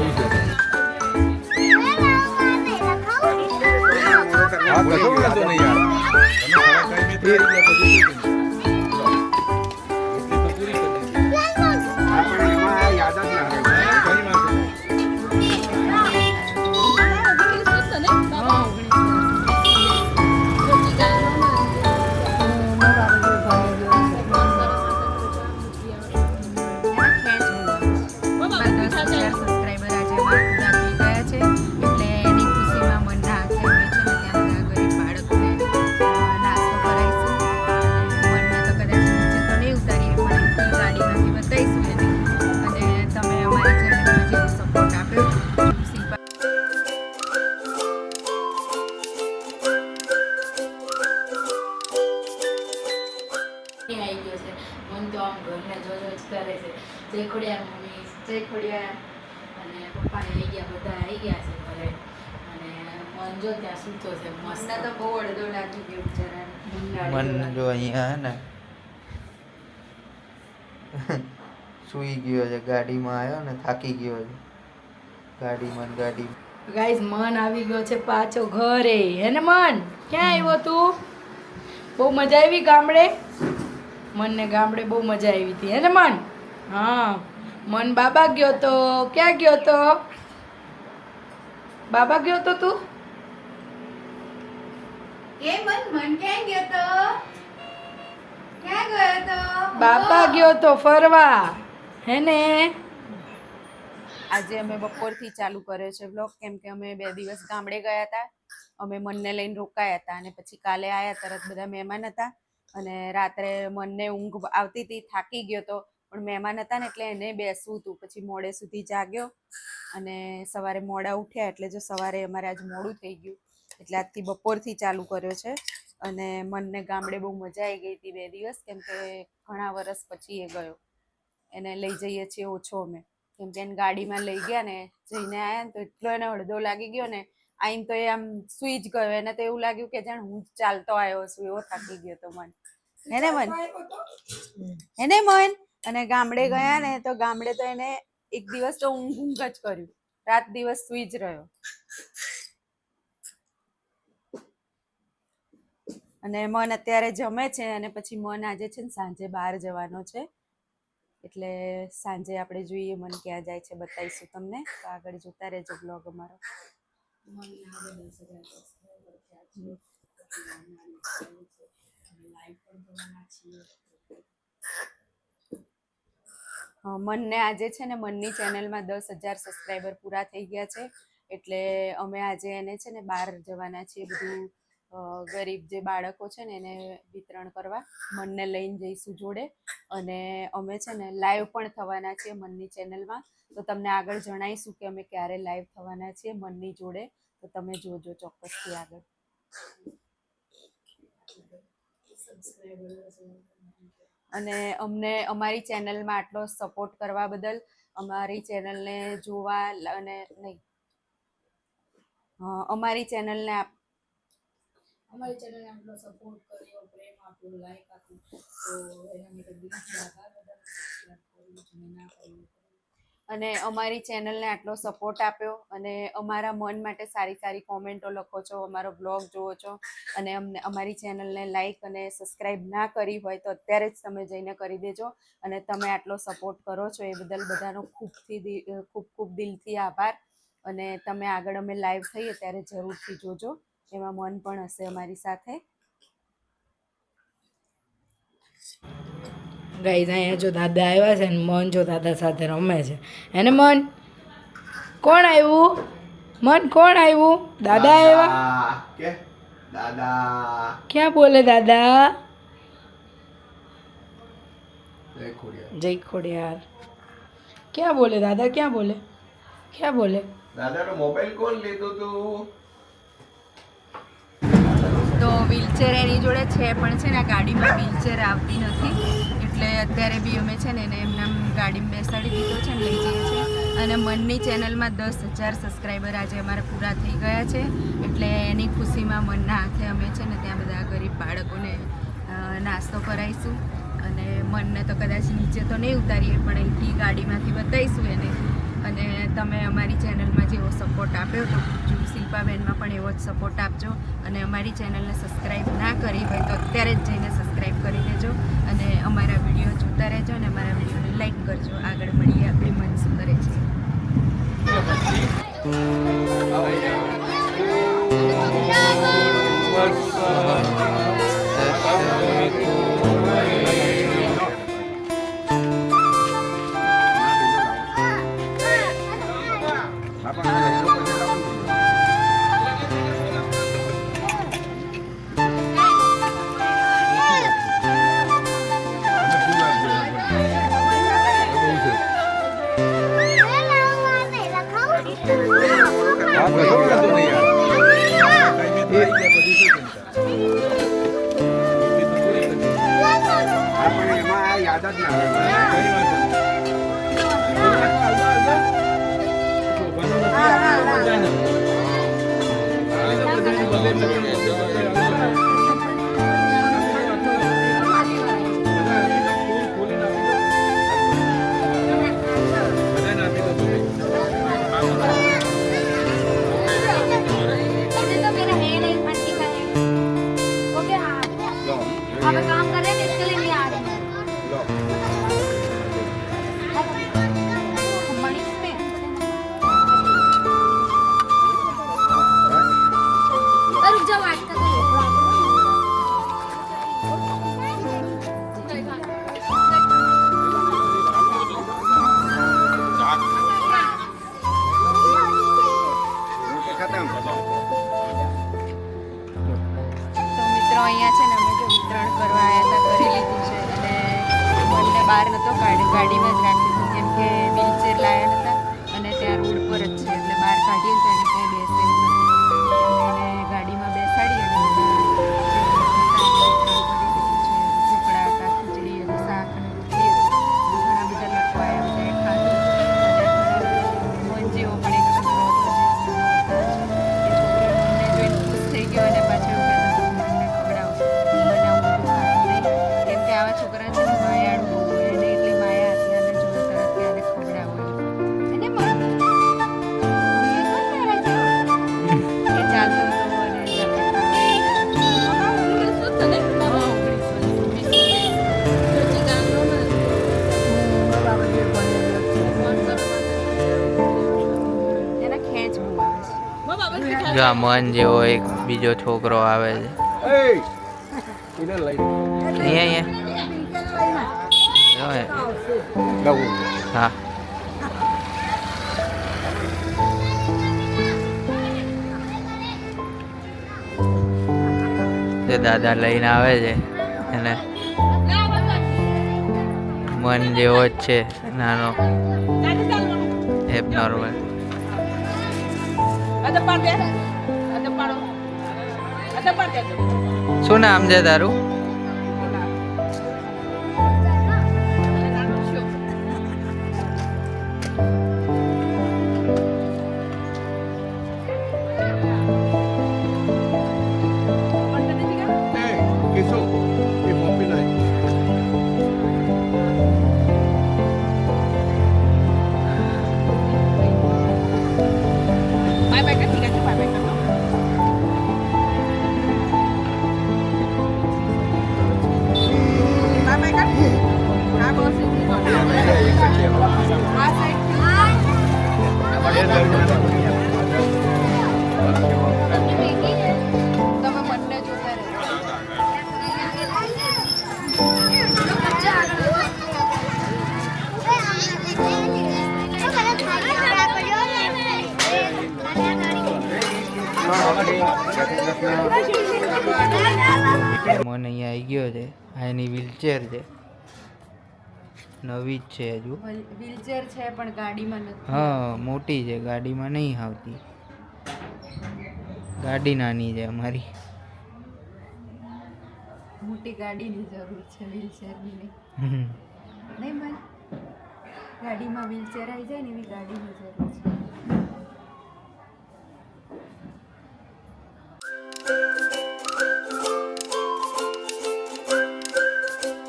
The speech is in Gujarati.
હા, જય ખોડિયાર મમ્મી જય ખોડિયાર અને પપ્પા આવી ગયા બધા આવી ગયા છે ઘરે. અને મન જો ત્યાં સૂતો છે મસ્ત. તો બહુ અડધો લાગી ગયો બિચારા મન જો અહીંયા ને સૂઈ ગયો છે ગાડીમાં આવ્યો ને થાકી ગયો છે. ગાડીમાં ને ગાડી. ગાઈઝ મન આવી ગયો છે પાછો ઘરે. હે ને મન? ક્યાં આવ્યો તું? બહુ મજા આવી ગામડે? મનને ગામડે બહુ મજા આવી હતી. હે ને મન? હા. મન બાબા ગયો તો ક્યાં ગયો તો? બાબા ગયો તો તું? એ મન મન ક્યાં ગયો તો? ક્યાં ગયો તો? બાબા ગયો તો ફરવા. હે ને? આજે અમે બપોરથી ચાલુ કર્યો છે બ્લોગ કેમ કે અમે બે દિવસ ગામડે ગયા હતા. અમે મનને લઈને રોકાયા હતા અને પછી કાલે આયા તરત બધા મહેમાન હતા. અને રાત્રે મનને ઊંઘ આવતી હતી થાકી ગયો તો પણ મહેમાન હતા ને એટલે એને બેસવું હતું. પછી મોડે સુધી જાગ્યો અને સવારે મોડા ઉઠ્યા એટલે જો સવારે અમારે આજ મોડું થઈ ગયું. એટલે આજથી બપોરથી ચાલુ કર્યો છે અને મનને ગામડે બહુ મજા આવી ગઈ હતી બે દિવસ કેમ કે ઘણા વર્ષ પછી એ ગયો. એને લઈ જઈએ છીએ ઓછો અમે. કેમ કે એને ગાડીમાં લઈ ગયા ને જઈને આવ્યા ને તો એટલો એને અડધો લાગી ગયો ને આઈને તો એ આમ સુઈ જ ગયો. એને તો એવું લાગ્યું કે જાણે હું ચાલતો આવ્યો છું એવો થાકી ગયો તો મન. હેને મન? હેને મન? અને ગામડે ગયા ને તો ગામડે તો એને એક દિવસ તો ઊંઘ ઊંઘ જ કર્યું. રાત દિવસ સુઈ જ રહ્યો. અને મન અત્યારે જમે છે અને પછી મન આજે છે ને સાંજે બહાર જવાનો છે. એટલે સાંજે આપણે જોઈએ મન ક્યાં જાય છે બતાવીશું તમને. તો આગળ જોતા રહેજો બ્લોગ અમારો. અ, મનને આજે છે ને મનની ચેનલમાં દસ હજાર સબસ્ક્રાઈબર પૂરા થઈ ગયા છે. એટલે અમે આજે એને છે ને બહાર જવાના છીએ બધું ગરીબ જે બાળકો છે ને એને વિતરણ કરવા, મનને લઈને જઈશું જોડે. અને અમે છે ને લાઈવ પણ થવાના છીએ મનની ચેનલમાં. તો તમને આગળ જણાવીશું કે અમે ક્યારે લાઈવ થવાના છીએ મનની જોડે. તો તમે જોજો ચોક્કસથી આગળ. અને અમને, અમારી ચેનલમાં આટલો સપોર્ટ કરવા બદલ અમારી ચેનલને જોવા અને નહીં. અમારી ચેનલને આપ, અમારી ચેનલને આટલો સપોર્ટ કર્યો, પ્રેમ આપ્યો લાઈક આપ્યું, તો એના માટે દિલથી આભાર બધાનો સબસ્ક્રાઇબ કર્યું જેને ના કર્યું અને અમારી ચેનલને આટલો સપોર્ટ આપ્યો અને અમારા મન માટે સારી સારી કોમેન્ટો લખો છો, અમારો બ્લોગ જુઓ છો અને અમને, અમારી ચેનલને લાઈક અને સબસ્ક્રાઈબ ના કરી હોય તો અત્યારે જ તમે જઈને કરી દેજો અને તમે આટલો સપોર્ટ કરો છો એ બદલ બધાનો ખૂબથી ખૂબ ખૂબ દિલથી આભાર અને તમે આગળ અમે લાઈવ થઈએ ત્યારે જરૂરથી જોજો, એમાં મન પણ હશે અમારી સાથે. ગાઈઝ અહીંયા જો દાદા આવ્યા છે ને મન જો દાદા સાથે રમે છે. એને મન કોણ આવ્યું? મન કોણ આવ્યું? દાદા આવ્યા? દાદા. ક્યાં બોલે દાદા? જય ખોડિયાર. ક્યાં બોલે દાદા? ક્યાં બોલે? ક્યાં બોલે? દાદાનો મોબાઈલ કોણ લીધું તું? તો વ્હીલચેર એની જોડે છે પણ છે ને આ ગાડીમાં વ્હીલચેર આવતી નથી. એટલે અત્યારે બી અમે છે ને એને એમને ગાડીમાં બેસાડી દીધો છે ને લઈ જઈએ છીએ. અને મનની ચેનલમાં દસ હજાર સબસ્ક્રાઈબર આજે અમારા પૂરા થઈ ગયા છે. એટલે એની ખુશીમાં મનના હાથે અમે છે ને ત્યાં બધા ગરીબ બાળકોને નાસ્તો કરાવીશું. અને મનને તો કદાચ નીચે તો નહીં ઉતારીએ, પણ અહીંથી ગાડીમાંથી બતાવીશું એને. અને તમે અમારી ચેનલમાં જેવો સપોર્ટ આપ્યો તો શિલ્પાબેનમાં પણ એવો જ સપોર્ટ આપજો. અને અમારી ચેનલને સબસ્ક્રાઈબ ના કરી હોય તો અત્યારે જ જઈને સબસ્ક્રાઈબ કરી દેજો અને અમારા વીડિયો જોતા રહેજો અને અમારા વિડીયોને લાઈક કરજો. આગળ મળીએ આપણી મન શું કરે છે. આપણે એમાં આ યાદ જ ના આવે કઈ વાંધો નહીં. અહીંયા છે ને અમે જો વિતરણ કરવા આવ્યા હતા કરી છે. અને બંને બહાર નહોતો કાઢી ગાડીમાં જ રાખ્યું કે વ્હીલચેર લાયા હતા અને ત્યાં રોડ પર જ છે એટલે બહાર કાઢીએ તો જો આ મન જેવો એક બીજો છોકરો આવે છે. અહીંયા અહીંયા. હા. તે દાદા લઈને આવે છે એને મન જેવો જ છે નાનો. એબ નોર્મલ શું નામ છે તારું? મન અહીંયા આવી ગયો છે. આ એની વ્હીલચેર છે. નવી જ છે હજુ. વ્હીલચેર છે પણ ગાડીમાં નથી. હા મોટી છે. ગાડીમાં નહીં આવતી. ગાડી નાની છે અમારી. મોટી ગાડીની જરૂર છે વ્હીલચેરની નહીં. નહીં ગાડીમાં વ્હીલચેર આવી જાય ને એવી ગાડીની જરૂર છે.